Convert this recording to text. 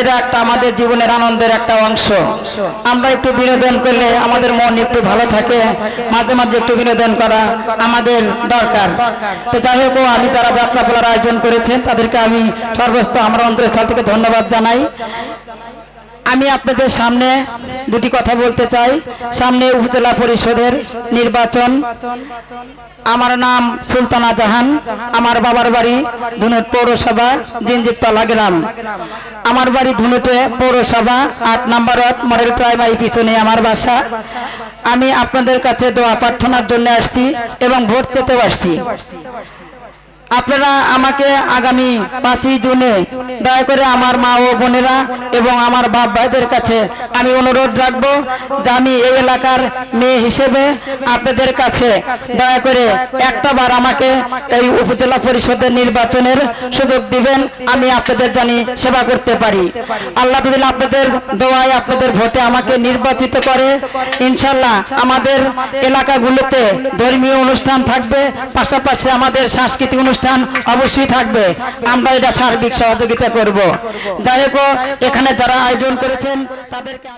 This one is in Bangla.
এটা একটা আমাদের জীবনের আনন্দের একটা অংশ। আমরা একটু বিনোদন করলে আমাদের মন একটু ভালো থাকে। মাঝে মাঝে একটু বিনোদন করা আমাদের দরকার। তো যাই হোক আমি যারা যাত্রা যাত্রাপালার আয়োজন করেছেন তাদেরকে আমি সর্বস্ত আমার অন্তরস্থল থেকে ধন্যবাদ জানাই। আমি আপনাদের সামনে দুটি কথা বলতে চাই। সামনে উপজেলা পরিষদের নির্বাচন। আমার নাম সুলতানা জাহান। আমার বাবার বাড়ি ধুনুট পৌরসভা জিনজিতলা গ্রাম। আমার বাড়ি ধুনুটে পৌরসভা, আট নাম্বার ওয়ার্ড, মডেল প্রাইমারি, পিছনে আমার বাসা। আমি আপনাদের কাছে দোয়া প্রার্থনার জন্য আসছি এবং ভোট চেতেও আসছি। আপনারা আমাকে আগামী পাঁচই জুনে দয়া করে আমার মা ও বোনেরা এবং আমার বাপ ভাইদের কাছে আমি অনুরোধ রাখব যে আমি এই এলাকার মেয়ে হিসেবে আপনাদের কাছে দয়া করে একটা বার আমাকে এই উপজেলা পরিষদের নির্বাচনের সুযোগ দিবেন, আমি আপনাদের জানি সেবা করতে পারি। আল্লাহ যদি আপনাদের দোয়ায় আপনাদের ভোটে আমাকে নির্বাচিত করে ইনশাল্লাহ আমাদের এলাকাগুলোতে ধর্মীয় অনুষ্ঠান থাকবে, পাশাপাশি আমাদের সাংস্কৃতিক অনুষ্ঠান অবশ্যই থাকবে। আমরা এটা সার্বিক সহযোগিতা করব। যাই হোক এখানে যারা আয়োজন করেছেন তাদেরকে